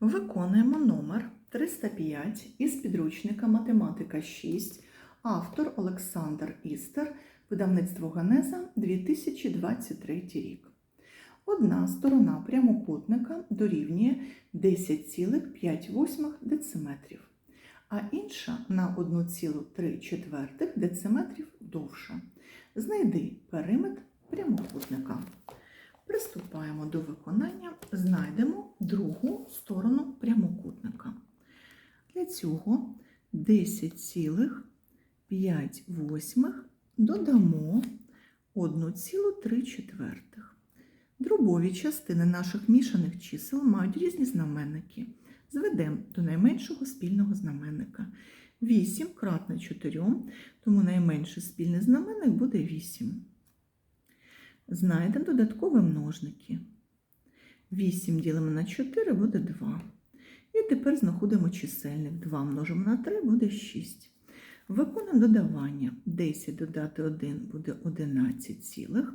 Виконуємо номер 305 із підручника Математика 6, автор Олександр Істер, видавництво Генеза 2023 рік. Одна сторона прямокутника дорівнює 10,5 дециметрів, а інша на 1,3 дециметрів довша. Знайди периметр прямокутника. Приступаємо до виконання, знайдемо другу сторону прямокутника. Для цього 10,5 додамо 1,3. Дробові частини наших мішаних чисел мають різні знаменники. Зведемо до найменшого спільного знаменника. 8 кратне 4, тому найменший спільний знаменник буде 8. Знайдемо додаткові множники. 8 ділимо на 4 буде 2. І тепер знаходимо чисельник. 2 множимо на 3 буде 6. Виконуємо додавання. 10 додати 1 буде 11 цілих.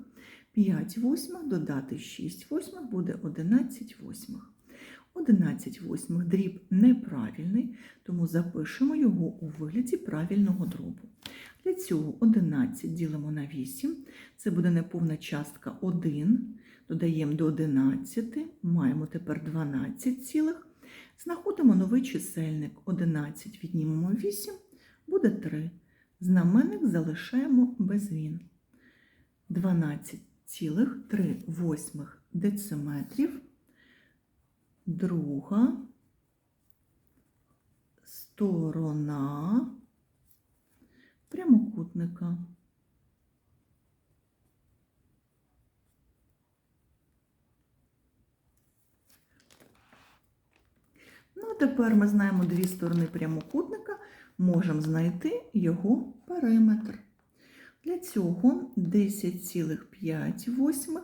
5 восьмих додати 6 восьмих буде 11 восьмих. 11 восьмих дріб неправильний, тому запишемо його у вигляді правильного дробу. Для цього 11 ділимо на 8, це буде неповна частка 1, додаємо до 11, маємо тепер 12 цілих. Знаходимо новий чисельник 11, віднімемо 8, буде 3. Знаменник залишаємо без змін. 12,3 восьмих дециметрів. Друга сторона прямокутника. Ну, а тепер ми знаємо дві сторони прямокутника, можемо знайти його периметр. Для цього 10,5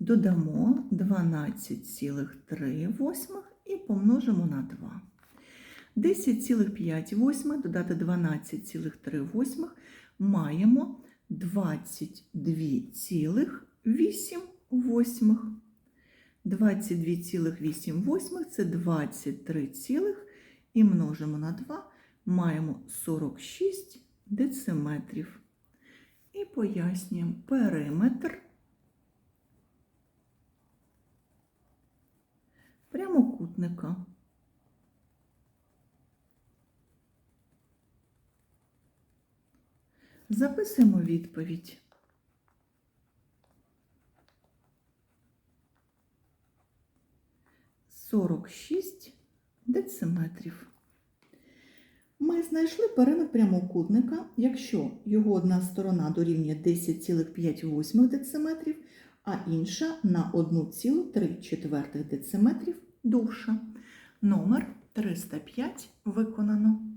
додамо 12,3 і помножимо на 2. 10,5 додати 12,3 маємо 22,8. 22,8 це 23, цілих і множимо на 2, маємо 46 дециметрів. І пояснюємо периметр прямокутника. Записуємо відповідь. Сорок шість дециметрів. Ми знайшли периметр прямокутника, якщо його одна сторона дорівнює 10,5 дециметрів, а інша на 1,3 дециметрів довша. Номер 305 виконано.